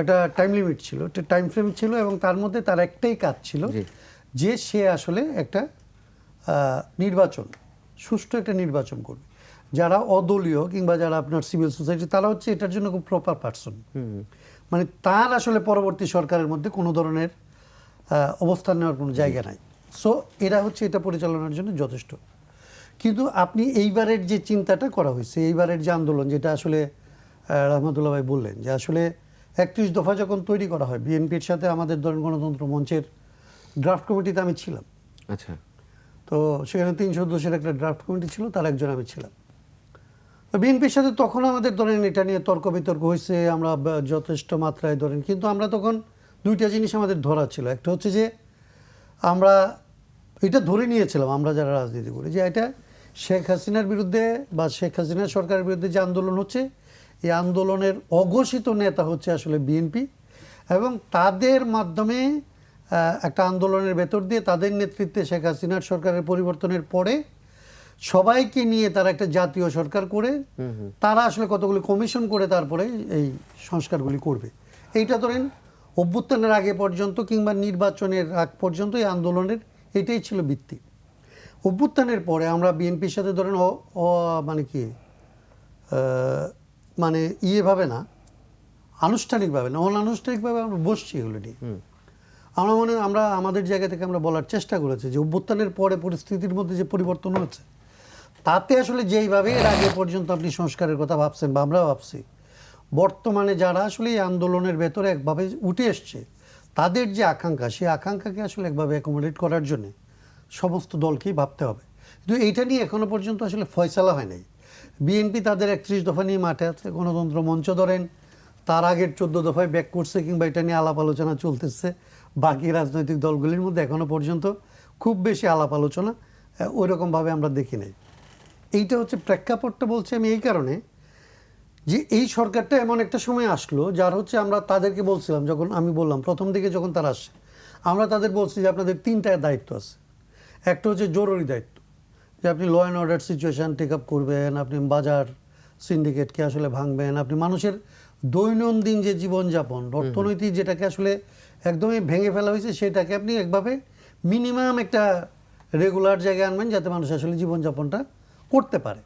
একটা time limit ছিল। একটা টাইম ফ্রেম ছিল এবং তার মধ্যে তার একটাই কাজ ছিল। যে সে আসলে একটা নির্বাচন সুষ্ঠু একটা নির্বাচন করবে। যারা অদলীয় কিংবা যারা আপনার সিভিল সোসাইটি তারা হচ্ছে এটার জন্য খুব প্রপার পার্সন মানে তার আসলে পরবর্তী সরকারের মধ্যে কোনো ধরনের অবস্থান নেওয়ার কোনো জায়গা নাই। সো এরা হচ্ছে এটা পরিচালনার জন্য যথেষ্ট। কিন্তু আপনি এইবারের যে চিন্তাটা করা হয়েছে এইবারের যে আন্দোলন যেটা আসলে রহমতুল্লাহ ভাই বললেন যে আসলে একত্রিশ দফা যখন তৈরি করা হয় বিএনপির সাথে আমাদের ধরেন গণতন্ত্র মঞ্চের ড্রাফট কমিটিতে আমি ছিলাম। আচ্ছা। তো সেখানে তিন সদস্যের একটা ড্রাফট কমিটি ছিল তার একজন আমি ছিলাম। তো বিএনপির সাথে তখন আমাদের ধরেন এটা নিয়ে তর্ক বিতর্ক হয়েছে আমরা যথেষ্ট মাত্রায় ধরেন কিন্তু আমরা তখন দুইটা জিনিস আমাদের ধরা ছিল। একটা হচ্ছে যে আমরা এটা ধরে নিয়েছিলাম আমরা যারা রাজনীতি করি যে এটা শেখ হাসিনার বিরুদ্ধে বা শেখ হাসিনা সরকারের বিরুদ্ধে যে আন্দোলন হচ্ছে এই আন্দোলনের অঘোষিত নেতা হচ্ছে আসলে বিএনপি এবং তাদের মাধ্যমে একটা আন্দোলনের ভেতর দিয়ে তাদের নেতৃত্বে শেখ হাসিনার সরকারের পরিবর্তনের পরে সবাইকে নিয়ে তারা একটা জাতীয় সরকার করে তারা আসলে কতগুলি কমিশন করে তারপরে এই সংস্কারগুলি করবে। এইটা ধরেন অভ্যুত্থানের আগে পর্যন্ত কিংবা নির্বাচনের আগ পর্যন্ত এই আন্দোলনের এটাই ছিল ভিত্তি। অভ্যুত্থানের পরে আমরা বিএনপির সাথে ধরেন মানে কি মানে ইয়েভাবে না আনুষ্ঠানিকভাবে না অনানুষ্ঠানিকভাবে আমরা বসছি এগুলো নিয়ে আমরা মনে হয় আমরা আমাদের জায়গা থেকে আমরা বলার চেষ্টা করেছি যে অভ্যুত্থানের পরে পরিস্থিতির মধ্যে যে পরিবর্তন হচ্ছে তাতে আসলে যেইভাবে এর আগে পর্যন্ত আপনি সংস্কারের কথা ভাবছেন বা আমরা ভাবছি বর্তমানে যারা আসলে এই আন্দোলনের ভেতরে একভাবে উঠে এসছে তাদের যে আকাঙ্ক্ষা সেই আকাঙ্ক্ষাকে আসলে একভাবে অ্যাকোমোডেট করার জন্য সমস্ত দলকেই ভাবতে হবে। কিন্তু এইটা নিয়ে এখনও পর্যন্ত আসলে ফয়সালা হয় নাই। বিএনপি তাদের একত্রিশ দফা নিয়ে মাঠে আছে, গণতন্ত্র মঞ্চ ধরেন। তার আগের চোদ্দ দফায় ব্যাক করছে কিংবা এটা নিয়ে আলাপ আলোচনা চলতেছে। বাকি রাজনৈতিক দলগুলির মধ্যে এখনও পর্যন্ত খুব বেশি আলাপ আলোচনা ওই রকমভাবে আমরা দেখি নাই। এইটা হচ্ছে প্রেক্ষাপটটা বলছি আমি এই কারণে যে এই সরকারটা এমন একটা সময় আসলো যার হচ্ছে আমরা তাদেরকে বলছিলাম, যখন আমি বললাম, প্রথম দিকে যখন তারা আসে আমরা তাদের বলছি যে আপনাদের তিনটা দায়িত্ব আছে। একটা হচ্ছে জরুরি দায়িত্ব। যে আপনি law and order situation take up করবেন আপনি বাজার সিন্ডিকেটকে আসলে ভাঙবেন আপনি মানুষের দৈনন্দিন যে জীবনযাপন অর্থনৈতিক যেটাকে আসলে একদমই ভেঙে ফেলা হয়েছে সেটাকে আপনি একভাবে মিনিমাম একটা রেগুলার জায়গায় আনবেন যাতে মানুষ আসলে জীবনযাপনটা করতে পারে।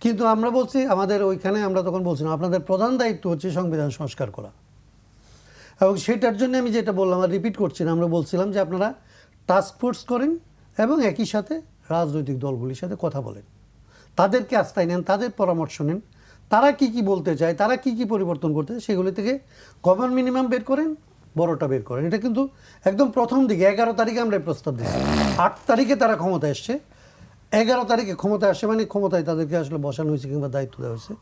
কিন্তু আমরা বলছি আমাদের ওইখানে আমরা তখন বলছিলাম আপনাদের প্রধান দায়িত্ব হচ্ছে সংবিধান সংস্কার করা। এবং সেটার জন্য আমি যেটা বললাম আর রিপিট করছি না আমরা বলছিলাম যে আপনারা টাস্ক ফোর্স করেন এবং একই সাথে রাজনৈতিক দলগুলির সাথে কথা বলেন। তাদেরকে আস্থায় নেন, তাদের পরামর্শ নেন। তারা কি কি বলতে চায়, তারা কি কি পরিবর্তন করতে চায়, সেগুলি থেকে কমন মিনিমাম বের করেন, বড়টা বের করেন। এটা কিন্তু একদম প্রথম দিকে, এগারো তারিখে আমরা প্রস্তাব দিচ্ছি আট তারিখে তারা ক্ষমতা এসছে এগারো তারিখে ক্ষমতা আসে মানে ক্ষমতায় তাদেরকে আসলে বসানো হয়েছে কিংবা দায়িত্ব দেওয়া হয়েছে।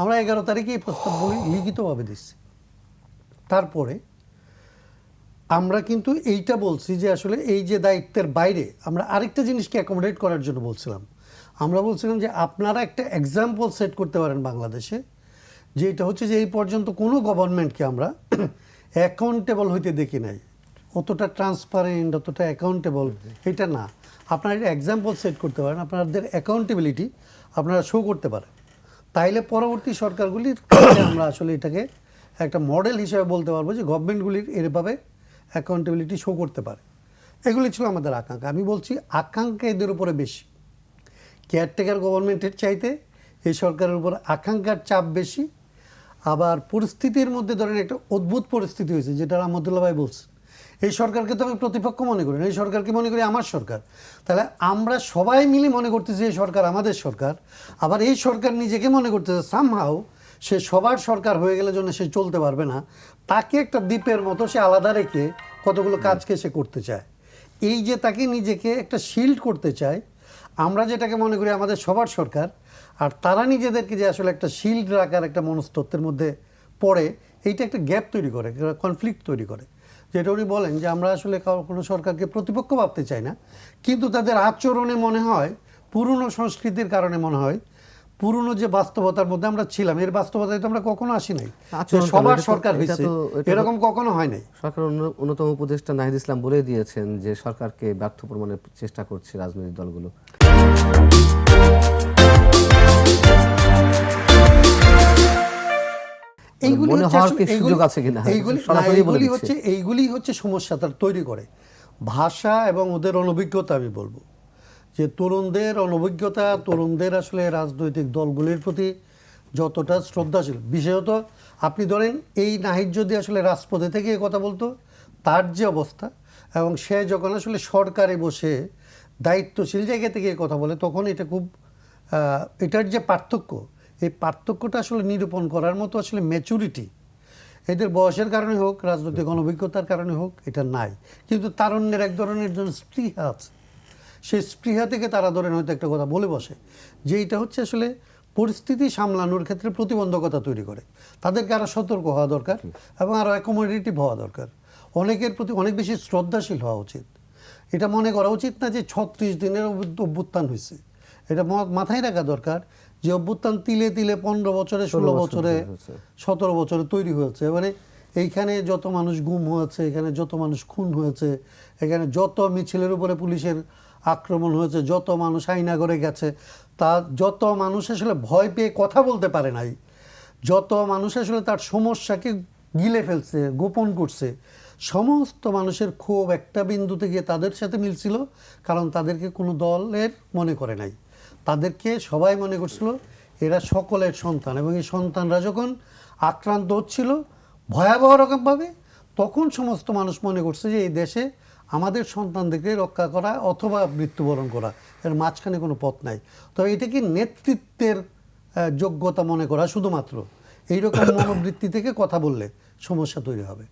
আমরা এগারো তারিখে এই প্রস্তাবগুলি লিখিতভাবে দিচ্ছি। তারপরে আমরা কিন্তু এইটা বলছি যে আসলে এই যে দায়িত্বের বাইরে আমরা আরেকটা জিনিসকে অ্যাকোমোডেট করার জন্য বলছিলাম। আমরা বলছিলাম যে আপনারা একটা এক্সাম্পল সেট করতে পারেন বাংলাদেশে, যে এটা হচ্ছে যে এই পর্যন্ত কোনো গভর্নমেন্টকে আমরা অ্যাকাউন্টেবল হইতে দেখি নাই। অতটা ট্রান্সপারেন্ট অতটা অ্যাকাউন্টেবল এটা না। আপনারা একটা এক্সাম্পল সেট করতে পারেন, আপনাদের অ্যাকাউন্টেবিলিটি আপনারা শো করতে পারেন। তাইলে পরবর্তী সরকারগুলির আমরা আসলে এটাকে একটা মডেল হিসেবে বলতে পারব যে গভর্নমেন্টগুলির এরভাবে অ্যাকাউন্টেবিলিটি শো করতে পারে। এগুলি ছিল আমাদের আকাঙ্ক্ষা। আমি বলছি আকাঙ্ক্ষা এদের উপরে বেশি। কেয়ারটেকার গভর্নমেন্টের চাইতে এই সরকারের উপর আকাঙ্ক্ষার চাপ বেশি। আবার পরিস্থিতির মধ্যে ধরেন একটা অদ্ভুত পরিস্থিতি হয়েছে, যেটা রহমতুল্লাহ ভাই বলছেন। এই সরকারকে তো আমি প্রতিপক্ষ মনে করি না, এই সরকারকে মনে করি আমার সরকার? তাহলে আমরা সবাই মিলে মনে করতেছি এই সরকার আমাদের সরকার, আবার এই সরকার নিজেকে মনে করতেছে সামহাও সে সবার সরকার হয়ে গেলে জন্য সে চলতে পারবে না। তাকে একটা দ্বীপের মতো সে আলাদা রেখে কতগুলো কাজকে সে করতে চায়। এই যে তাকে নিজেকে একটা শিল্ড করতে চায় আমরা যেটাকে মনে করি আমাদের সবার সরকার আর তারা নিজেদেরকে যে আসলে একটা শিল্ড রাখার একটা মনস্তত্বের মধ্যে পড়ে এইটা একটা গ্যাপ তৈরি করে কনফ্লিক্ট তৈরি করে। যেটা উনি বলেন যে আমরা আসলে কোনো সরকারকে প্রতিপক্ষ ভাবতে চাই না কিন্তু তাদের আচরণে মনে হয় পুরনো সংস্কৃতির কারণে মনে হয় পুরনো যে বাস্তবতার মধ্যে আমরা ছিলাম এর বাস্তবতায় তো আমরা কখনো আসি নাই? সবার সরকার হয়েছে এরকম কখনো হয় নাই। সরকার অন্যতম উপদেষ্টা নাহিদ ইসলাম বলে দিয়েছেন যে সরকারকে ব্যর্থ প্রমাণের চেষ্টা করছে রাজনৈতিক দলগুলো। এইগুলি মনে এইগুলি হচ্ছে সমস্যা তার তৈরি করে। ভাষা এবং ওদের অনভিজ্ঞতা আমি বলব। যে তরুণদের অনভিজ্ঞতা, তরুণদের আসলে রাজনৈতিক দলগুলির প্রতি যতটা শ্রদ্ধাশীল। বিশেষত আপনি ধরেন, এই নাহিদ যদি আসলে রাজপথে থেকে এ কথা বলতো, তার যে অবস্থা এবং সে যখন আসলে সরকারে বসে দায়িত্বশীল জায়গা থেকে কথা বলে, তখন এটা খুব এটার যে পার্থক্য, এই পার্থক্যটা আসলে নিরূপণ করার মতো আসলে ম্যাচুরিটি এদের বয়সের কারণে হোক, রাজনৈতিক অনভিজ্ঞতার কারণে হোক, এটা নাই। কিন্তু তারুণ্যের এক ধরনের জন্য স্পৃহা আছে। সেই স্পৃহা থেকে তারা ধরেন হয়তো একটা কথা বলে বসে। যে এটা হচ্ছে আসলে পরিস্থিতি সামলানোর ক্ষেত্রে প্রতিবন্ধকতা তৈরি করে। তাদেরকে আরও সতর্ক হওয়া দরকার এবং আরও অ্যাকোমোডেটিভ হওয়া দরকার। অনেকের প্রতি অনেক বেশি শ্রদ্ধাশীল হওয়া উচিত। এটা মনে করা উচিত না যে ছত্রিশ দিনের অভ্যুত্থান হয়েছে। এটা মাথায় রাখা দরকার যে অভ্যুত্থান তিলে তিলে পনেরো বছরে ষোলো বছরে সতেরো বছরে তৈরি হয়েছে। মানে এইখানে যত মানুষ গুম হয়েছে এখানে যত মানুষ খুন হয়েছে এখানে যত মিছিলের উপরে পুলিশের আক্রমণ হয়েছে, যত মানুষ আইনা করে গেছে, তা যত মানুষ আসলে ভয় পেয়ে কথা বলতে পারে নাই, যত মানুষ আসলে তার সমস্যাকে গিলে ফেলছে, গোপন করছে, সমস্ত মানুষের ক্ষোভ একটা বিন্দুতে গিয়ে তাদের সাথে মিলছিল, কারণ তাদেরকে কোনো দলের মনে করে নাই। তাদেরকে সবাই মনে করছিল এরা সকলের সন্তান এবং এই সন্তানরা যখন আক্রান্ত হচ্ছিল, ভয়াবহ রকমভাবে, তখন সমস্ত মানুষ মনে করছে যে এই দেশে আমাদের সন্তানদেরকে রক্ষা করা অথবা মৃত্যুবরণ করা। এর মাঝখানে কোনো পথ নাই। তবে এটা কি নেতৃত্বের যোগ্যতা মনে করা? শুধুমাত্র। এইরকম মনোবৃত্তি থেকে কথা বললে সমস্যা তৈরি হবে।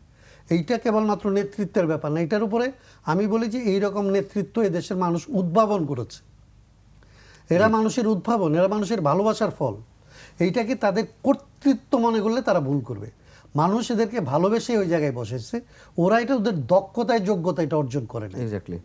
এইটা কেবলমাত্র নেতৃত্বের ব্যাপার না। এটার উপরে আমি বলি যে এইরকম নেতৃত্ব এদেশের মানুষ উদ্ভাবন করেছে। এরা মানুষের উদ্ভাবন এরা মানুষের ভালোবাসার ফল। এইটাকে তাদের কর্তৃত্ব মনে করলে তারা ভুল করবে। মানুষ এদেরকে ভালোবেসে ওই জায়গায় বসেছে। ওরা এটা ওদের দক্ষতায় যোগ্যতা এটা অর্জন করে না এক্স্যাক্টলি